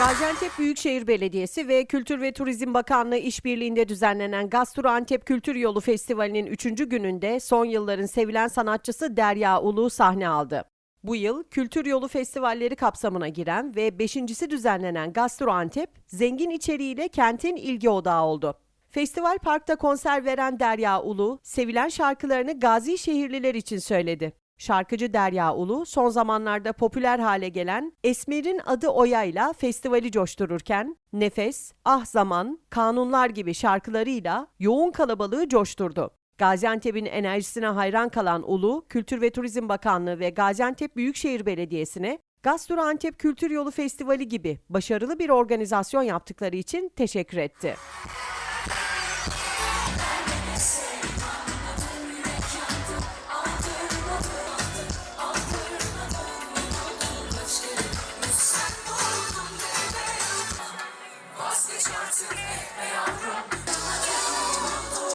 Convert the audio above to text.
Gaziantep Büyükşehir Belediyesi ve Kültür ve Turizm Bakanlığı işbirliğinde düzenlenen Gastro Antep Kültür Yolu Festivali'nin 3. gününde son yılların sevilen sanatçısı Derya Ulu sahne aldı. Bu yıl Kültür Yolu Festivalleri kapsamına giren ve beşincisi düzenlenen Gastro Antep, zengin içeriğiyle kentin ilgi odağı oldu. Festival Park'ta konser veren Derya Ulu, sevilen şarkılarını gazi şehirliler için söyledi. Şarkıcı Derya Ulu son zamanlarda popüler hale gelen Esmer'in adı Oya'yla festivali coştururken Nefes, Ah Zaman, Kanunlar gibi şarkılarıyla yoğun kalabalığı coşturdu. Gaziantep'in enerjisine hayran kalan Ulu, Kültür ve Turizm Bakanlığı ve Gaziantep Büyükşehir Belediyesi'ne Gastro Antep Kültür Yolu Festivali gibi başarılı bir organizasyon yaptıkları için teşekkür etti. Geç artık etme yavrum.